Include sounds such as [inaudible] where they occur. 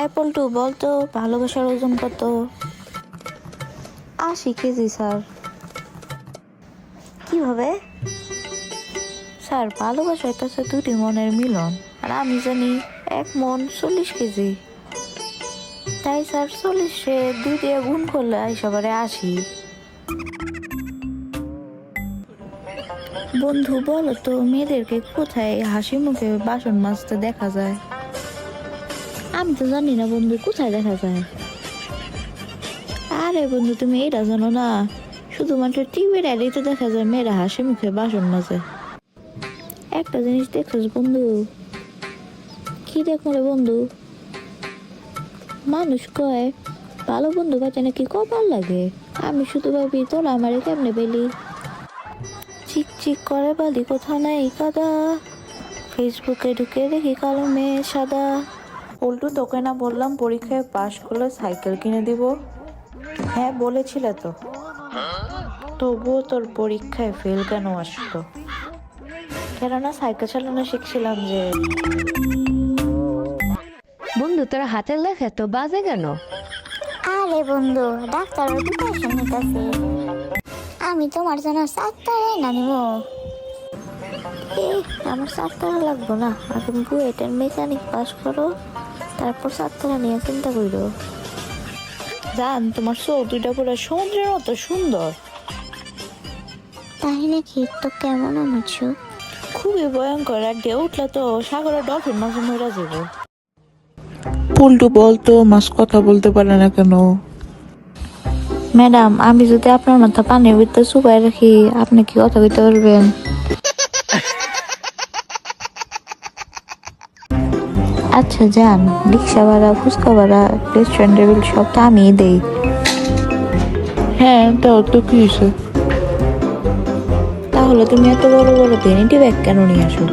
Apple two বলতো ভালোবাসার ওজন কত? আশি কেজি, স্যার। কীভাবে? স্যার, ভালোবাসা স্যার দুটি মনের মিলন, আর আমি জানি এক মন চল্লিশ কেজি। তাই, স্যার, চল্লিশে দুই দিয়ে গুণ করলে সবারে আসি বন্ধু, বলো তো, মেয়েদেরকে কোথায় হাসি মুখে বাসন মাজতে দেখা যায়? আমি তো জানি না বন্ধু, কোথায় দেখা যায়? আরে বন্ধু, তুমি এটা জানো না? শুধুমাত্র টিভির অ্যাডিতে দেখা যায় মেয়েরা হাসি মুখে বাসন মাজে। একটা জিনিস দেখছিস বন্ধু? কি দেখো রে বন্ধু? মানুষ কয়, ভালো বন্ধু পাইতে নাকি কপাল লাগে? আমি শুধু ভাবি, তোরা আমারে কেমনে পেলি? চিক চিক করে বালি, কোথাও নাই কাদা। ফেসবুকে ঢুকে দেখি কালো মেয়ে সাদা। পল্টু তোকে না বললাম পরীক্ষায় পাশ করলে সাইকেল কিনে দিব। হ্যাঁ বলেছিলে তো। তবুও তোর পরীক্ষায় ফেল কেন আসতো? কেননা সাইকেল চালানো শিখছিলাম যে বন্ধু তোর হাতের লেখা তো বাজে কেন? আরে বন্ধু ডাক্তার প্রিপারেশন নিতেছে আমি তোমার জন্য সাতটারে না নিব আমার সাতটারা লাগবো না। আগে বুয়েটের মেকানিক পাস করো। তারপর সাতটারা নিয়ে চিন্তা করো জান তোমার চৌধুরীটা পুরো সমুদ্রের মতো সুন্দর। তাই নাকি তো কেমন আছো খুবই ভয়ঙ্কর আর ঢেউ উঠলে তো সাগরে ডলফিন মাঝে মরে যাব পল্টু বলতো মাছ কথা বলতে পারে না কেন? ম্যাডাম আমি যদি আপনার মাথা পানির ভিতরে চুপাই রাখি আপনি কি কথা কইতে পারবেন? [laughs] আচ্ছা যান। রিক্সা ভাড়া ফুচকা ভাড়া রেস্টুরেন্টের বিল সব তো আমিই দেই। হ্যাঁ তাও তো কি হয়েছে তাহলে তুমি এত বড় বড় ভ্যানিটি ব্যাগ কেন নিয়ে আসো?